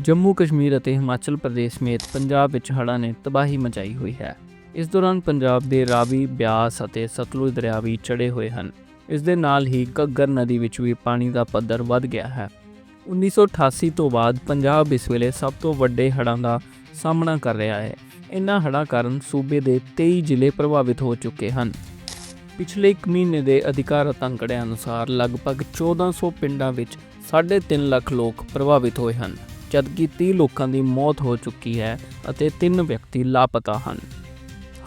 ਜੰਮੂ ਕਸ਼ਮੀਰ ਅਤੇ ਹਿਮਾਚਲ ਪ੍ਰਦੇਸ਼ ਸਮੇਤ ਪੰਜਾਬ ਵਿੱਚ ਹੜ੍ਹਾਂ ਨੇ ਤਬਾਹੀ ਮਚਾਈ ਹੋਈ ਹੈ। ਇਸ ਦੌਰਾਨ ਪੰਜਾਬ ਦੇ ਰਾਵੀ, ਬਿਆਸ ਅਤੇ ਸਤਲੁਜ ਦਰਿਆ ਵੀ ਚੜੇ ਹੋਏ ਹਨ। ਇਸ ਦੇ ਨਾਲ ਹੀ ਘੱਗਰ ਨਦੀ ਵਿੱਚ ਵੀ ਪਾਣੀ ਦਾ ਪੱਧਰ ਵੱਧ ਗਿਆ ਹੈ। 1988 ਤੋਂ ਬਾਅਦ ਪੰਜਾਬ ਇਸ ਵੇਲੇ ਸਭ ਤੋਂ ਵੱਡੇ ਹੜ੍ਹਾਂ ਦਾ ਸਾਹਮਣਾ ਕਰ ਰਿਹਾ ਹੈ। ਇਨ੍ਹਾਂ ਹੜ੍ਹਾਂ ਕਾਰਨ ਸੂਬੇ ਦੇ 23 ਜ਼ਿਲ੍ਹੇ ਪ੍ਰਭਾਵਿਤ ਹੋ ਚੁੱਕੇ ਹਨ। ਪਿਛਲੇ 1 ਮਹੀਨੇ ਦੇ ਅਧਿਕਾਰਤ ਅੰਕੜਿਆਂ ਅਨੁਸਾਰ ਲਗਭਗ 1400 ਪਿੰਡਾਂ ਵਿੱਚ 3.5 ਲੱਖ ਲੋਕ ਪ੍ਰਭਾਵਿਤ ਹੋਏ ਹਨ। ਜਦਕਿ 30 ਲੋਕਾਂ ਦੀ ਮੌਤ ਹੋ ਚੁੱਕੀ ਹੈ ਅਤੇ 3 ਵਿਅਕਤੀ ਲਾਪਤਾ ਹਨ।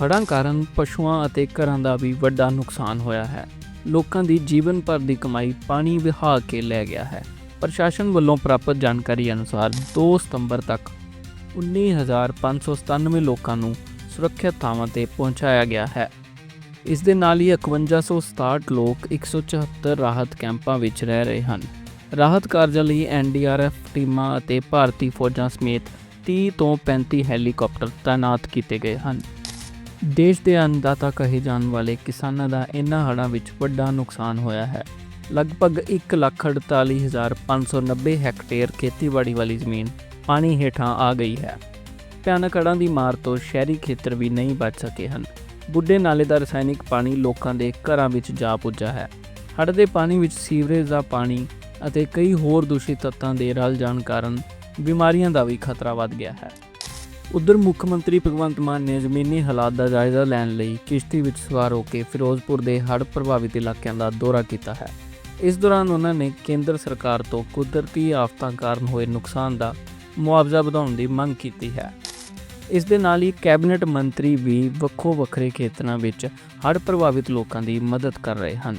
ਹੜ੍ਹਾਂ ਕਾਰਨ ਪਸ਼ੂਆਂ ਅਤੇ ਘਰਾਂ ਦਾ ਵੀ ਵੱਡਾ ਨੁਕਸਾਨ ਹੋਇਆ ਹੈ। ਲੋਕਾਂ ਦੀ ਜੀਵਨ ਭਰ ਦੀ ਕਮਾਈ ਪਾਣੀ ਵਹਾ ਕੇ ਲੈ ਗਿਆ ਹੈ। ਪ੍ਰਸ਼ਾਸਨ ਵੱਲੋਂ ਪ੍ਰਾਪਤ ਜਾਣਕਾਰੀ ਅਨੁਸਾਰ 2 ਸਤੰਬਰ ਤੱਕ 19597 ਲੋਕਾਂ ਨੂੰ ਸੁਰੱਖਿਅਤ ਥਾਵਾਂ ਤੇ ਪਹੁੰਚਾਇਆ ਗਿਆ ਹੈ। ਇਸ ਦੇ ਨਾਲ ਹੀ 5167 ਲੋਕ 174 ਰਾਹਤ ਕੈਂਪਾਂ ਵਿੱਚ ਰਹਿ ਰਹੇ ਹਨ। ਰਾਹਤ ਕਾਰਜਾਂ ਲਈ ਐਨਡੀਆਰਐਫ ਟੀਮਾਂ ਅਤੇ ਭਾਰਤੀ ਫੌਜਾਂ ਸਮੇਤ 30 ਤੋਂ 35 ਹੈਲੀਕਾਪਟਰ ਤਾਇਨਾਤ ਕੀਤੇ ਗਏ ਹਨ। ਦੇਸ਼ ਦੇ ਅੰਨਦਾਤਾ ਕਹੇ ਜਾਣ ਵਾਲੇ ਕਿਸਾਨਾਂ ਦਾ ਇਨ੍ਹਾਂ ਹੜ੍ਹਾਂ ਵਿੱਚ ਵੱਡਾ ਨੁਕਸਾਨ ਹੋਇਆ ਹੈ। ਲਗਭਗ 148590 ਹੈਕਟੇਅਰ ਖੇਤੀਬਾੜੀ ਵਾਲੀ ਜ਼ਮੀਨ ਪਾਣੀ ਹੇਠਾਂ ਆ ਗਈ ਹੈ। ਭਿਆਨਕ ਹੜ੍ਹਾਂ ਦੀ ਮਾਰ ਤੋਂ ਸ਼ਹਿਰੀ ਖੇਤਰ ਵੀ ਨਹੀਂ ਬਚ ਸਕੇ ਹਨ। ਬੁੱਢੇ ਨਾਲੇ ਦਾ ਰਸਾਇਣਿਕ ਪਾਣੀ ਲੋਕਾਂ ਦੇ ਘਰਾਂ ਵਿੱਚ ਜਾ ਪੁੱਜਾ ਹੈ। ਹੜ੍ਹ ਦੇ ਪਾਣੀ ਵਿੱਚ ਸੀਵਰੇਜ ਦਾ ਪਾਣੀ ਅਤੇ ਕਈ ਹੋਰ ਦੂਸ਼ਿਤ ਤੱਤਾਂ ਦੇ ਰਲ ਜਾਣ ਕਾਰਨ ਬਿਮਾਰੀਆਂ ਦਾ ਵੀ ਖਤਰਾ ਵੱਧ ਗਿਆ ਹੈ। ਉਧਰ ਮੁੱਖ ਮੰਤਰੀ ਭਗਵੰਤ ਮਾਨ ਨੇ ਜ਼ਮੀਨੀ ਹਾਲਾਤ ਦਾ ਜਾਇਜ਼ਾ ਲੈਣ ਲਈ ਕਿਸ਼ਤੀ ਵਿੱਚ ਸਵਾਰ ਹੋ ਕੇ ਫਿਰੋਜ਼ਪੁਰ ਦੇ ਹੜ੍ਹ ਪ੍ਰਭਾਵਿਤ ਇਲਾਕਿਆਂ ਦਾ ਦੌਰਾ ਕੀਤਾ ਹੈ। ਇਸ ਦੌਰਾਨ ਉਹਨਾਂ ਨੇ ਕੇਂਦਰ ਸਰਕਾਰ ਤੋਂ ਕੁਦਰਤੀ ਆਫਤਾਂ ਕਾਰਨ ਹੋਏ ਨੁਕਸਾਨ ਦਾ ਮੁਆਵਜ਼ਾ ਵਧਾਉਣ ਦੀ ਮੰਗ ਕੀਤੀ ਹੈ। ਇਸ ਦੇ ਨਾਲ ਹੀ ਕੈਬਨਿਟ ਮੰਤਰੀ ਵੀ ਵੱਖੋ ਵੱਖਰੇ ਖੇਤਰਾਂ ਵਿੱਚ ਹੜ੍ਹ ਪ੍ਰਭਾਵਿਤ ਲੋਕਾਂ ਦੀ ਮਦਦ ਕਰ ਰਹੇ ਹਨ।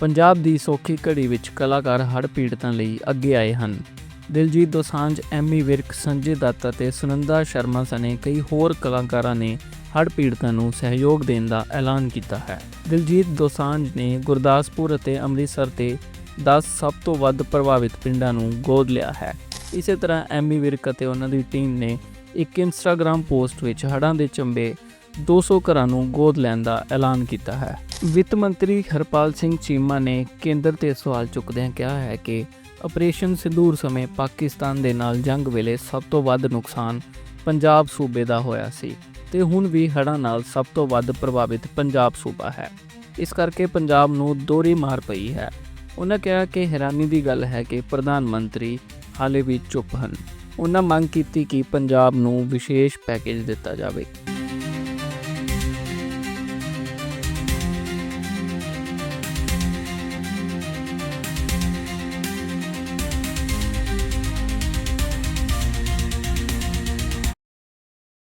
ਪੰਜਾਬ ਦੀ ਸੌਖੀ ਘੜੀ ਵਿੱਚ ਕਲਾਕਾਰ ਹੜ੍ਹ ਪੀੜਤਾਂ ਲਈ ਅੱਗੇ ਆਏ ਹਨ। ਦਿਲਜੀਤ ਦੋਸਾਂਝ, ਐਮੀ ਵਿਰਕ, ਸੰਜੇ ਦੱਤ ਅਤੇ ਸੁਨੰਦਾ ਸ਼ਰਮਾ ਸਣੇ ਕਈ ਹੋਰ ਕਲਾਕਾਰਾਂ ਨੇ ਹੜ੍ਹ ਪੀੜਤਾਂ ਨੂੰ ਸਹਿਯੋਗ ਦੇਣ ਦਾ ਐਲਾਨ ਕੀਤਾ ਹੈ। ਦਿਲਜੀਤ ਦੋਸਾਂਝ ਨੇ ਗੁਰਦਾਸਪੁਰ ਅਤੇ ਅੰਮ੍ਰਿਤਸਰ ਤੇ 10 ਸਭ ਤੋਂ ਵੱਧ ਪ੍ਰਭਾਵਿਤ ਪਿੰਡਾਂ ਨੂੰ ਗੋਦ ਲਿਆ ਹੈ। ਇਸੇ ਤਰ੍ਹਾਂ ਐਮੀ ਵਿਰਕ ਅਤੇ ਉਹਨਾਂ ਦੀ ਟੀਮ ਨੇ ਇੱਕ ਇੰਸਟਾਗ੍ਰam ਪੋਸਟ ਵਿੱਚ ਹੜ੍ਹਾਂ ਦੇ ਚੰਬੇ 200 ਘਰਾਂ ਨੂੰ ਗੋਦ ਲੈਣ ਦਾ ਐਲਾਨ ਕੀਤਾ ਹੈ। ਵਿੱਤ ਮੰਤਰੀ ਹਰਪਾਲ ਸਿੰਘ ਚੀਮਾ ਨੇ ਕੇਂਦਰ ਤੇ ਸਵਾਲ ਚੁੱਕਦਿਆਂ ਕਿਹਾ ਹੈ ਕਿ ਆਪਰੇਸ਼ਨ ਸਿੰਦੂਰ ਸਮੇਂ ਪਾਕਿਸਤਾਨ ਦੇ ਨਾਲ ਜੰਗ ਵੇਲੇ ਸਭ ਤੋਂ ਵੱਧ ਨੁਕਸਾਨ ਪੰਜਾਬ ਸੂਬੇ ਦਾ ਹੋਇਆ ਸੀ ਤੇ ਹੁਣ ਵੀ ਹੜ੍ਹਾਂ ਨਾਲ ਸਭ ਤੋਂ ਵੱਧ ਪ੍ਰਭਾਵਿਤ ਪੰਜਾਬ ਸੂਬਾ ਹੈ। ਇਸ ਕਰਕੇ ਪੰਜਾਬ ਨੂੰ ਦੋਹਰੀ ਮਾਰ ਪਈ ਹੈ। ਉਹਨਾਂ ਕਿਹਾ ਕਿ ਹੈਰਾਨੀ ਦੀ ਗੱਲ ਹੈ ਕਿ ਪ੍ਰਧਾਨ ਮੰਤਰੀ ਹਾਲੇ ਵੀ ਚੁੱਪ ਹਨ। ਉਹਨਾਂ ਮੰਗ ਕੀਤੀ ਕਿ ਪੰਜਾਬ ਨੂੰ ਵਿਸ਼ੇਸ਼ ਪੈਕੇਜ ਦਿੱਤਾ ਜਾਵੇ।